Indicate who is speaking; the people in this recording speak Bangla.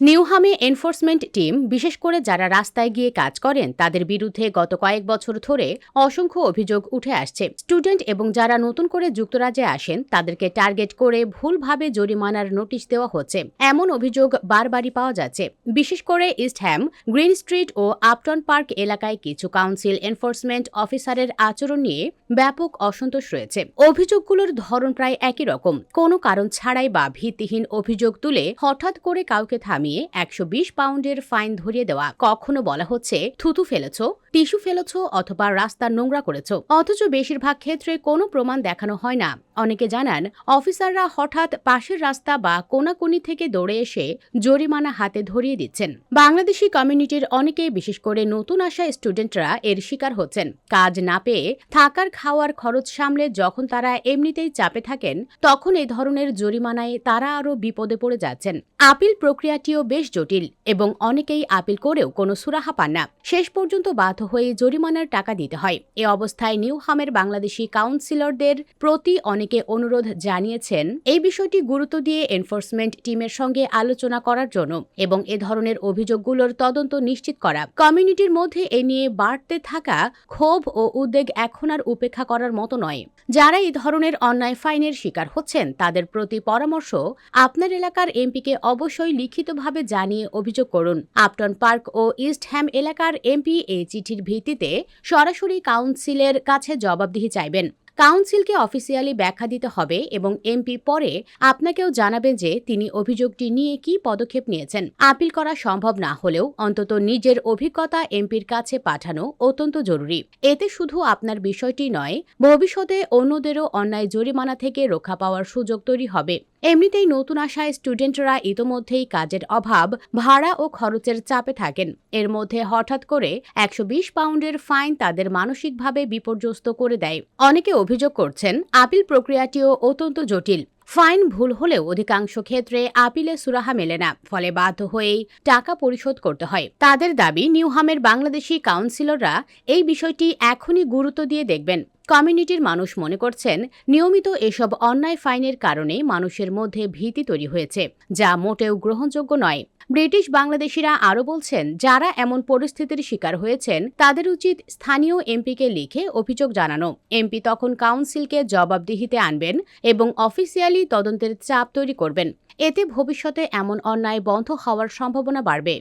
Speaker 1: নিউহামে এনফোর্সমেন্ট টিম, বিশেষ করে যারা রাস্তায় গিয়ে কাজ করেন, তাদের বিরুদ্ধে গত কয়েক বছর ধরে অসংখ্য অভিযোগ উঠে আসছে। স্টুডেন্ট এবং যারা নতুন করে যুক্তরাজ্যে আসেন, তাদেরকে টার্গেট করে ভুলভাবে জরিমানার নোটিশ দেওয়া হচ্ছে। এমন অভিযোগ বারবারই পাওয়া যাচ্ছে। বিশেষ করে ইস্টহ্যাম গ্রিন স্ট্রিট ও আপটন পার্ক এলাকায় কিছু কাউন্সিল এনফোর্সমেন্ট অফিসারের আচরণ নিয়ে ব্যাপক অসন্তোষ রয়েছে। অভিযোগগুলোর ধরন প্রায় একই রকম। কোনো কারণ ছাড়াই বা ভিত্তিহীন অভিযোগ তুলে হঠাৎ করে কাউকে থামিয়ে একশো বিশ পাউন্ডের ফাইন ধরিয়ে দেওয়া। কখনো বলা হচ্ছে থুতু ফেলেছ। টিস্যু ফেলেছ অথবা রাস্তা নোংরা করেছ। অথচ বেশিরভাগ ক্ষেত্রে কোনো প্রমাণ দেখানো হয় না। অনেকে জানান, অফিসাররা হঠাৎ পাশের রাস্তা বা কোনাকুনি থেকে দৌড়ে এসে জরিমানা হাতে ধরিয়ে দিচ্ছেন। বাংলাদেশি কমিউনিটির অনেকে, বিশেষ করে নতুন আসা স্টুডেন্টরা, এর শিকার হচ্ছেন। কাজ না পেয়ে থাকার খাওয়ার খরচ সামলে যখন তারা এমনিতেই চাপে থাকেন, তখন এ ধরনের জরিমানায় তারা আরও বিপদে পড়ে যাচ্ছেন। আপিল প্রক্রিয়াটিও বেশ জটিল এবং অনেকেই আপিল করেও কোনো সুরাহা পান না। শেষ পর্যন্ত বাধ্য হয়ে জরিমানার টাকা দিতে হয়। এ অবস্থায় নিউহামের বাংলাদেশি কাউন্সিলরদের প্রতি অনেকে অনুরোধ জানিয়েছেন, এই বিষয়টি গুরুত্ব দিয়ে এনফোর্সমেন্ট টিমের সঙ্গে আলোচনা করার জন্য এবং এ ধরনের অভিযোগগুলোর তদন্ত নিশ্চিত করা। কমিউনিটির মধ্যে এ নিয়ে বাড়তে থাকা ক্ষোভ ও উদ্বেগ এখন আর উপেক্ষা করার মতো নয়। যারা এই ধরনের অন্যায় ফাইনের শিকার হচ্ছেন, তাদের প্রতি পরামর্শ আপনার এলাকার এমপিকে অবশ্যই লিখিতভাবে জানিয়ে অভিযোগ করুন। আপটন পার্ক ও ইস্ট হ্যাম এলাকার এমপি এই চিঠির ভিত্তিতে সরাসরি কাউন্সিলের কাছে জবাবদিহি চাইবেন। কাউন্সিলকে অফিসিয়ালি ব্যাখ্যা দিতে হবে এবং এমপি পরে আপনাকেও জানাবেন যে তিনি অভিযোগটি নিয়ে কি পদক্ষেপ নিয়েছেন। আপিল করা সম্ভব না হলেও অন্তত নিজের অভিজ্ঞতা এমপির কাছে পাঠানো অত্যন্ত জরুরি। এতে শুধু আপনার বিষয়টি নয়, ভবিষ্যতে অন্যদেরও অন্যায় জরিমানা থেকে রক্ষা পাওয়ার সুযোগ তৈরি হবে। এমনিতেই নতুন আসায় স্টুডেন্টরা ইতোমধ্যেই কাজের অভাব, ভাড়া ও খরচের চাপে থাকেন। এর মধ্যে হঠাৎ করে একশো বিশ পাউন্ডের ফাইন তাদের মানসিকভাবে বিপর্যস্ত করে দেয়। অনেকে অভিযোগ করছেন, আপিল প্রক্রিয়াটিও অত্যন্ত জটিল। ফাইন ভুল হলেও অধিকাংশ ক্ষেত্রে আপিলে সুরাহা মেলে না, ফলে বাধ্য হয়েই টাকা পরিশোধ করতে হয়। তাদের দাবি, নিউহামের বাংলাদেশি কাউন্সিলররা এই বিষয়টি এখনই গুরুত্ব দিয়ে দেখবেন। কমিউনিটির মানুষ মনে করছেন, নিয়মিত এসব অন্যায় ফাইনের কারণে মানুষের মধ্যে ভীতি তৈরি হয়েছে, যা মোটেও গ্রহণযোগ্য নয়। ব্রিটিশ বাংলাদেশিরা আরও বলছেন, যারা এমন পরিস্থিতির শিকার হয়েছেন, তাদের উচিত স্থানীয় এমপিকে লিখে অভিযোগ জানানো। এমপি তখন কাউন্সিলকে জবাবদিহিতে আনবেন এবং অফিসিয়ালি তদন্তের চাপ তৈরি করবেন। এতে ভবিষ্যতে এমন অন্যায় বন্ধ হওয়ার সম্ভাবনা বাড়বে।